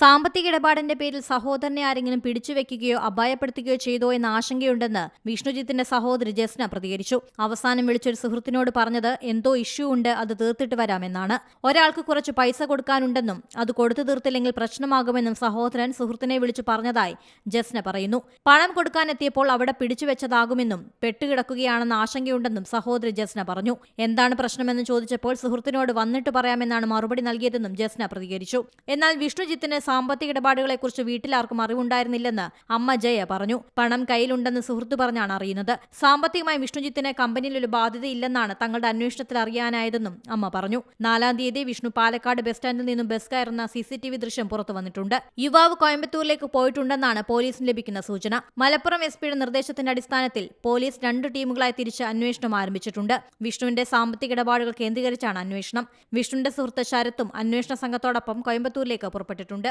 സാമ്പത്തിക ഇടപാടിന്റെ പേരിൽ സഹോദരനെ ആരെങ്കിലും പിടിച്ചുവെക്കുകയോ അപായപ്പെടുത്തുകയോ ചെയ്തോ എന്ന ആശങ്കയുണ്ടെന്ന് വിഷ്ണുജിത്തിന്റെ സഹോദരി ജസ്ന പ്രതികരിച്ചു. അവസാനം വിളിച്ചൊരു സുഹൃത്തിനോട് പറഞ്ഞത് എന്തോ ഇഷ്യൂ ഉണ്ട് അത് തീർത്തിട്ട് വരാമെന്നാണ്. ഒരാൾക്ക് കുറച്ച് പൈസ കൊടുക്കാനുണ്ടെന്നും അത് കൊടുത്തു തീർത്തില്ലെങ്കിൽ പ്രശ്നമാകുമെന്നും സഹോദരൻ സുഹൃത്തിനെ വിളിച്ചു പറഞ്ഞതായി ജസ്ന പറയുന്നു. പണം കൊടുക്കാനെത്തിയപ്പോൾ അവിടെ പിടിച്ചുവെച്ചതാകുമെന്നും പെട്ടുകിടക്കുകയാണെന്ന ആശങ്കയുണ്ടെന്നും സഹോദരി ജസ്ന പറഞ്ഞു. എന്താണ് പ്രശ്നമെന്ന് ചോദിച്ചപ്പോൾ സുഹൃത്തിനോട് വന്നിട്ട് പറയാമെന്നാണ് മറുപടി നൽകിയതെന്നും ജസ്ന പ്രതികരിച്ചു. എന്നാൽ വിഷ്ണുജിത്തിന് സാമ്പത്തിക ഇടപാടുകളെക്കുറിച്ച് വീട്ടിലാർക്കും അറിവുണ്ടായിരുന്നില്ലെന്ന് അമ്മ ജയ പറഞ്ഞു. പണം കയ്യിലുണ്ടെന്ന് സുഹൃത്ത് പറഞ്ഞാണ് അറിയുന്നത്. സാമ്പത്തികമായി വിഷ്ണുജിത്തിന് കമ്പനിയിൽ ഒരു ബാധ്യതയില്ലെന്നാണ് തങ്ങളുടെ അന്വേഷണത്തിൽ അറിയാനായതെന്നും അമ്മ പറഞ്ഞു. നാലാം തീയതി വിഷ്ണു പാലക്കാട് ബസ് സ്റ്റാൻഡിൽ നിന്നും ബസ് കയറുന്ന സി സി ടി വി ദൃശ്യം പുറത്തു വന്നിട്ടുണ്ട്. യുവാവ് കോയമ്പത്തൂരിലേക്ക് പോയിട്ടുണ്ടെന്നാണ് പോലീസിന് ലഭിക്കുന്ന സൂചന. മലപ്പുറം എസ് പിയുടെ നിർദ്ദേശത്തിന്റെ അടിസ്ഥാനത്തിൽ പോലീസ് രണ്ട് ടീമുകളായി തിരിച്ച് അന്വേഷണം ആരംഭിച്ചിട്ടുണ്ട്. വിഷ്ണുവിന്റെ സാമ്പത്തിക ഇടപാടുകൾ കേന്ദ്രീകരിച്ചാണ് അന്വേഷണം. വിഷ്ണുവിന്റെ സുഹൃത്ത് ശരത്തും അന്വേഷണ സംഘത്തോടൊപ്പം കോയമ്പത്തൂരിലേക്ക് പുറപ്പെട്ടിട്ടുണ്ട്.